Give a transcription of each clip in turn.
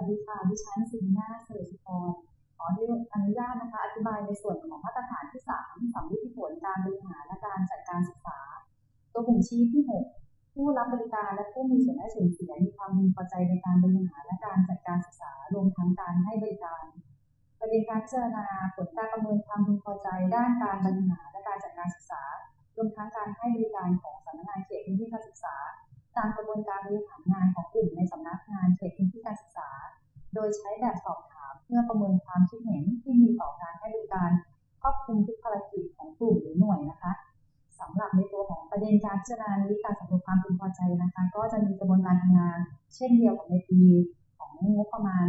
วัสดีค่ะ ดิฉันสินนาเสริสุพรขออนุญาตนะคะ อธิบายในส่วนของมาตรฐานที่3สำลิดผลการบริหารและการจัดการศึกษา ตัวบ่งชี้ที่ 6 ผู้รับบริการและผู้มีส่วนได้ส่วนเสียมีความพึงพอใจในการบริหารและการจัดการศึกษารวมทั้งการให้บริการ ประเด็นการพิจารณาผลการประเมินความพึงพอใจด้านการบริหารและการจัดการศึกษารวมทั้งการให้บริการของ การพิจารณานี้การสำรวจความพึงพอใจนะคะ ก็จะมีกระบวนการทำงาน เช่นเดียวกับในปีของงบประมาณ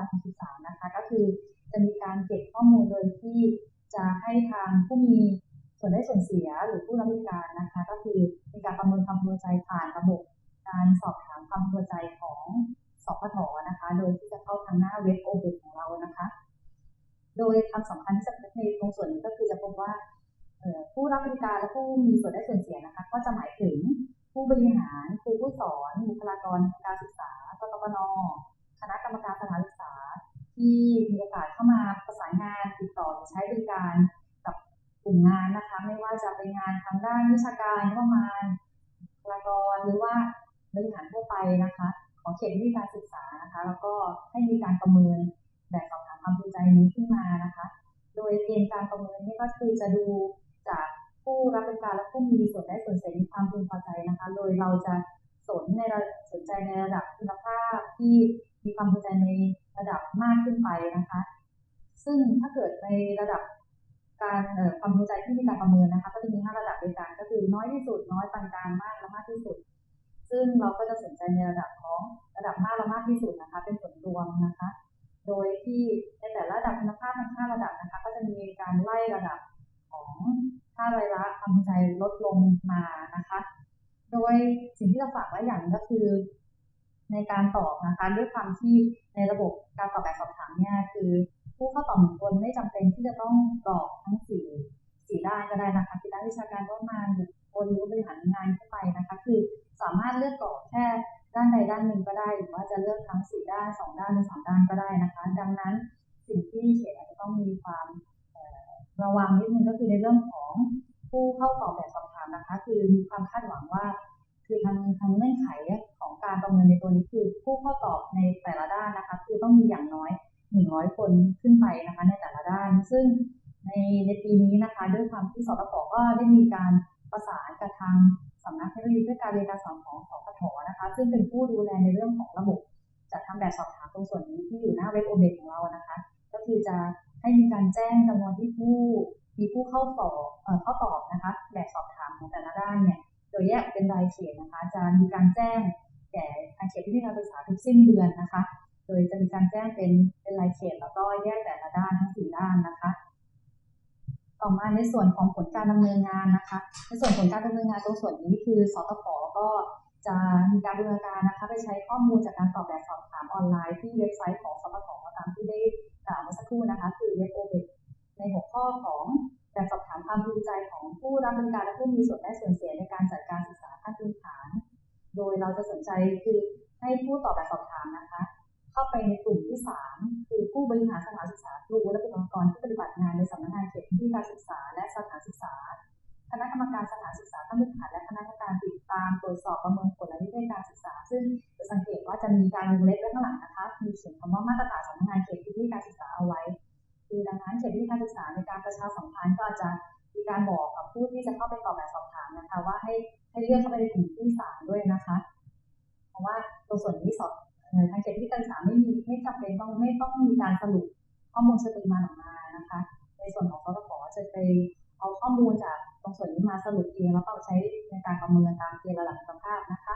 2563 นะคะ ก็คือจะมีการเก็บข้อมูลโดยที่จะให้ทางผู้มีส่วนได้ส่วนเสียหรือผู้รับบริการนะคะ ก็คือมีการประเมินความพอใจผ่านระบบการสอบถามความพอใจของสพทนะคะ โดยที่จะเข้าทางหน้าเว็บโอเบของเรานะคะ โดยคำสำคัญที่จะในตรงส่วนนี้ก็คือจะพบว่า ผู้รับบริการและผู้มีส่วนได้ส่วนเสียนะคะ ก็จะหมายถึงผู้บริหารครูผู้สอนบุคลากรการศึกษากตปนคณะกรรมการสถานศึกษา ที่มีโอกาสเข้ามาประสานงานติดต่อใช้บริการกับกลุ่มงานนะคะ ไม่ว่าจะเป็นงานทางด้านวิชาการประมาณบุคลากรหรือว่าบริหารทั่วไปนะคะของเขตวิทยการศึกษานะคะ แล้วก็ให้มีการประเมินแบบสอบถามความภูมิใจนี้ขึ้นมานะคะ โดยเกณฑ์การประเมินนี่ก็คือจะดู ความพึงพอใจนะคะ โดยเราจะสนในสนใจในระดับคุณภาพที่มีความพอใจในระดับมากขึ้นไปนะคะ ซึ่งถ้าเกิดในระดับการความรู้ใจที่มีการประเมินนะคะ ก็จะมี5ระดับด้วยกันก็คือน้อยที่สุด น้อยปานกลางมากและมากที่สุด ซึ่งเราก็จะสนใจในระดับของระดับมากและมากที่สุดนะคะ เป็นผลรวมนะคะ โดยที่ในแต่ละระดับคุณภาพทั้ง5ระดับนะคะ ก็จะมีการไล่ระดับของ ค่าไรละความใจลดลงมานะคะ โดยสิ่งที่เราฝากไว้อย่างก็คือ ในการตอบนะคะ ด้วยความที่ในระบบการตอบแบบสอบถามเนี่ยคือผู้เข้าตอบหนึ่งคนไม่จำเป็นที่จะต้องกรอกทั้งสี่สี่ด้านก็ได้นะคะคือด้านวิชาการประมาณบุคคลหรือบริหารงานเข้าไปนะคะ คือสามารถเลือกกรอกแค่ด้านใดด้านหนึ่งก็ได้ หรือว่าจะเลือกทั้งสี่ด้านสองด้านหรือสามด้านก็ได้นะคะ ดังนั้น การประเมินในตัวนี้คือผู้เข้าตอบในแต่ละด้านนะคะ คือต้องมีอย่างน้อย 100 คนขึ้นไปนะคะในแต่ละด้าน ซึ่งในในปีนี้นะคะ ด้วยความที่สตปก็ได้มีการประสานกับทางสำนักเทคโนโลยีเพื่อการเรียนการสอนของสพทนะคะ ซึ่งเป็นผู้ดูแลในเรื่องของระบบจัดทำแบบสอบถามตรงส่วนนี้ที่อยู่หน้าเว็บโอเบของเรานะคะ ก็คือจะให้มีการแจ้งจำนวนที่ผู้มีผู้เข้าสอบเข้าตอบนะคะ แบบสอบ สิ้นเดือนนะคะ โดยจะมีการแจ้งเป็นเป็นรายเขตแล้วก็แยกแต่ละด้านทั้งสี่ด้านนะคะ ต่อมาในส่วนของผลการดำเนินงานนะคะ ในส่วนผลการดำเนินงานตรงส่วนนี้คือสตพก็จะมีการดำเนินการนะคะ ไปใช้ข้อมูลจากการตอบแบบสอบถามออนไลน์ที่เว็บไซต์ของสตพตามที่ได้กล่าวเมื่อสักครู่นะคะ คือเว็บโอเบในหัวข้อของแบบสอบถามความภูมิใจของผู้รับบริการและผู้มีส่วนได้ส่วนเสีย และสถานศึกษา คณะกรรมการสถานศึกษาขั้นพื้นฐานและคณะกรรมการติดตามตรวจสอบประเมินผลและวิธีการศึกษา ซึ่งจะสังเกตว่าจะมีการวงเล็บไว้ข้างหลังนะคะ มีเขียนคำว่ามาตรฐานสำนักงานเขตพื้นที่การศึกษาเอาไว้คือดังนั้นเขตพื้นที่การศึกษาในการประชาสัมพันธ์ก็อาจจะมีการบอกกับผู้ที่จะเข้าไปตอบแบบสอบถามนะคะ ว่าให้ให้เลือกเข้าไปในกลุ่มที่สามด้วยนะคะ เพราะว่าตรงส่วนนี้สอบทางเขตที่การศึกษาไม่มีไม่จำเป็นต้องไม่ต้องมีการสรุปข้อมูลสถิติมาออกมานะคะ ในส่วนของสตขจะไป รุปเองแล้วก็ใช้ในการประเมินตามเกณฑ์ระดับคุณภาพนะคะ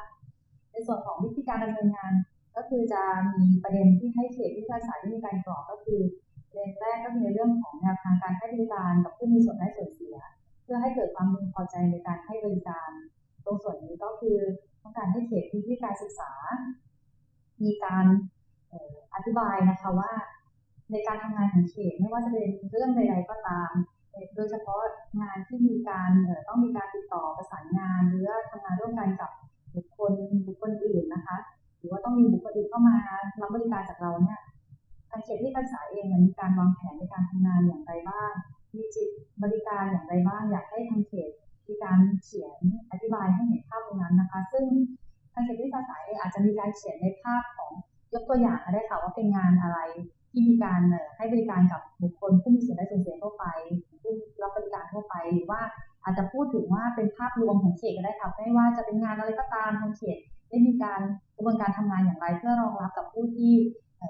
ในส่วนของวิธีการดำเนินงาน ก็คือจะมีประเด็นที่ให้เขตที่การศึกษาที่มีการกรอกก็คือประเด็นแรกก็คือในเรื่องของแนวทางการให้บริการกับผู้มีส่วนได้ส่วนเสีย เพื่อให้เกิดความพึงพอใจในการให้บริการ ตรงส่วนนี้ก็คือต้องการให้เขตที่การศึกษา มีการอธิบายนะคะว่า ในการทำงานของเขตไม่ว่าจะเป็นเรื่องใดๆก็ตาม โดยเฉพาะงานที่มีการต้องมีการติดต่อประสานงาน หรือทำงานร่วมกันกับบุคคลบุคคลอื่นนะคะ หรือว่าต้องมีบุคคลอื่นเข้ามารับบริการจากเราเนี่ยทางเขตที่การศึกษาเองมีการวางแผนในการทำงานอย่างไรบ้าง มีจิตบริการอย่างไรบ้าง อยากให้ทางเขตมีการเขียนอธิบายให้เห็นภาพตรงนั้นนะคะ ซึ่งทางเขตที่การศึกษาเองอาจจะมีการเขียนในภาพของยกตัวอย่างก็ได้ค่ะว่าเป็นงานอะไรที่มีการให้บริการกับบุคคลผู้มีส่วน อาจจะพูดถึงว่าเป็นภาพรวมของเขตก็ได้ค่ะไม่ว่าจะเป็นงานอะไรก็ตามทางเขตได้มีการกระบวนการทำงานอย่างไร เพื่อรองรับกับผู้ที่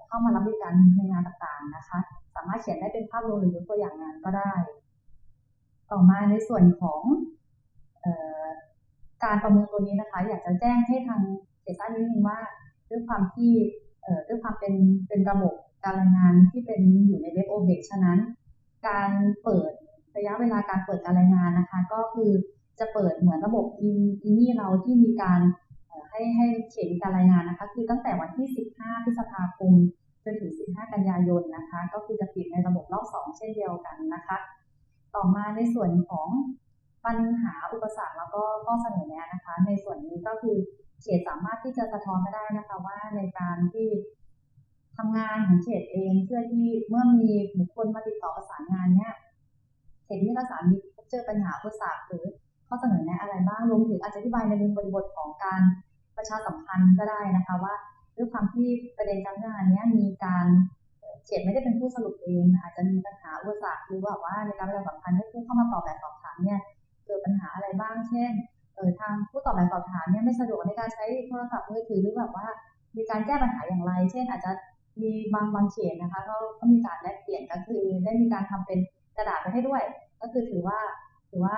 เข้ามารับบริการในงานต่างๆนะคะ สามารถเขียนได้เป็นภาพรวมหรือยกตัวอย่างงานก็ได้ ต่อมาในส่วนของการประเมินตัวนี้นะคะ อยากจะแจ้งให้ทางเขตทราบนิดนึงว่าด้วยความที่ด้วยความเป็นเป็นระบบการรายงานที่เป็นอยู่ในเว็บโอเบกฉะนั้น การเปิด ระยะเวลาการเปิดการรายงานนะคะ ก็คือจะเปิดเหมือนระบบอีนี่เราที่มีการให้ให้เขียนการรายงานนะคะ คือตั้งแต่วันที่ 15 พฤษภาคมจนถึง 15 กันยายนนะคะ ก็คือจะปิดในระบบรอบ 2 เช่นเดียวกันนะคะ ต่อมาในส่วนของปัญหาอุปสรรคแล้วก็ข้อเสนอแนะนะคะ ในส่วนนี้ก็คือเขตสามารถที่จะสะท้อนได้นะคะว่าในการที่ทำงานของเขตเองเพื่อที่เมื่อมีบุคคลมาติดต่อประสานงานเนี่ย เขตที่รักษามีเจอปัญหาอุปสรรคหรือข้อเสนอแนะอะไรบ้างรวมถึงอาจจะอธิบายในมุมบริบทของการประชาสัมพันธ์ก็ได้นะคะว่าด้วยความที่ประเด็นการงานนี้มีการเขตไม่ได้เป็นผู้สรุปเอง อาจจะมีปัญหาอุปสรรคหรือว่าว่าในการประชาสัมพันธ์ให้ผู้เข้ามาตอบแบบสอบถามเนี่ยเกิดปัญหาอะไรบ้างเช่นเออทางผู้ตอบแบบสอบถามเนี่ยไม่สะดวกในการใช้โทรศัพท์มือถือหรือแบบว่า มีการแก้ปัญหาอย่างไร เช่น อาจจะมีบางบางเขตนะคะก็ก็มีการแลกเปลี่ยนก็คือได้มีการทำเป็น กระดาษไปให้ด้วย ก็คือถือว่าถือว่า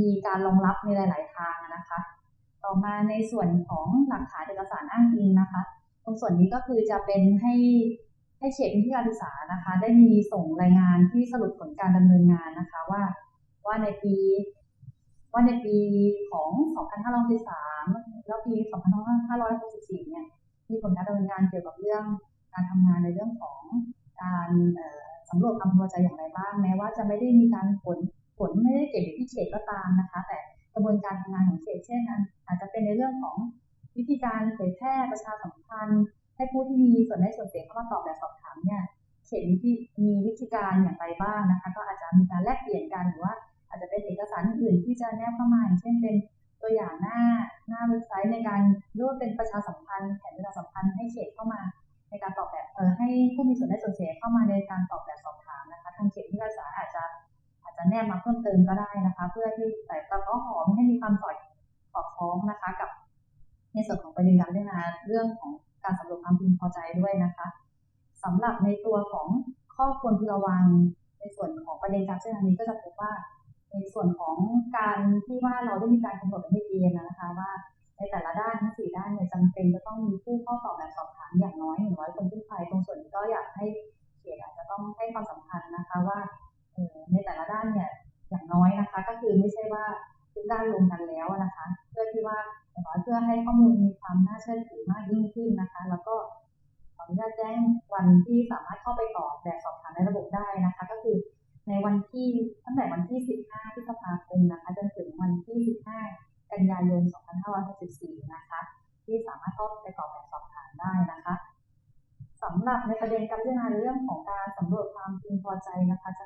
มีการรองรับในหลาย ๆ ทางนะคะ ต่อมาในส่วนของหลักฐานเอกสารอ้างอิงนะคะ ตรงส่วนนี้ก็คือจะเป็นให้ให้เขตพื้นที่การศึกษานะคะ ได้มีส่งรายงานที่สรุปผลการดำเนินงานนะคะว่าว่าในปีว่าในปีของ 2563แล้วปี 2564 เนี่ย มีผลการดำเนินงานเกี่ยวกับเรื่องการทำงานในเรื่องของการ สำรวจความพอใจอย่างไรบ้างแม้ว่าจะไม่ได้มีการผลผลไม่ได้เก็บอยู่ที่เขตก็ตามนะคะ แต่กระบวนการทำงานของเขตเช่นนั้นอาจจะเป็นในเรื่องของวิธีการเผยแพร่ประชาสัมพันธ์ ให้ผู้ที่มีส่วนได้ส่วนเสียเข้ามาตอบแบบสอบถามเนี่ยเขตมีมีวิธีการอย่างไรบ้างนะคะ ก็อาจจะมีการแลกเปลี่ยนกันหรือว่า อาจจะเป็นเอกสารอื่นที่จะแนบเข้ามาเช่นเป็นตัวอย่างหน้าหน้าเว็บไซต์ในการร่วมเป็นประชาสัมพันธ์แผนประชาสัมพันธ์ให้เขตเข้ามา ในการตอบแบบเออให้ผู้มีส่วนได้ส่วนเสียเข้ามาในการตอบแบบสอบถามนะคะทางเขตที่รักษาอาจจะอาจจะแนบมาเพิ่มเติมก็ได้นะคะ เพื่อที่แต่ก็หอมให้มีความสอดสอดคล้องนะคะ กับในส่วนของประเด็นการพิจารณาเรื่องของการสำรวจความพึงพอใจด้วยนะคะสำหรับในตัวของข้อควรระวังในส่วนของประเด็นการพิจารณานี้ก็จะพบว่าในส่วนของการที่ว่าเราได้มีการกำหนดในเกณฑ์นะคะว่าในแต่ละด้านทั้งสี่ด้านเนี่ยจำเป็นจะต้องมีผู้เข้าตอบแบบสอบถาม อย่างน้อยหนึ่งร้อยคนขึ้นไปตรงส่วนนี้ก็อยากให้เขตอาจจะต้องให้ความสำคัญนะคะว่าในแต่ละด้านเนี่ยอย่างน้อยนะคะ ก็คือไม่ใช่ว่าทุกด้านรวมกันแล้วนะคะ เพื่อที่ว่าอย่างน้อยเพื่อให้ข้อมูลมีความน่าเชื่อถือมากยิ่งขึ้นนะคะ แล้วก็ขออนุญาตแจ้งวันที่สามารถเข้าไปตอบแบบสอบถามในระบบได้นะคะ ก็คือในวันที่ตั้งแต่วันที่ 15พฤษภาคมนะคะจนถึงวันที่ 15 กันยายน 2564นะคะำหรับในประเด็นการพิจารณาเรื่องของการสำรวจความพึงพอใจนะคะจะขออนุญาตจบการอธิบายไว้แต่เพียงเท่านี้นะคะ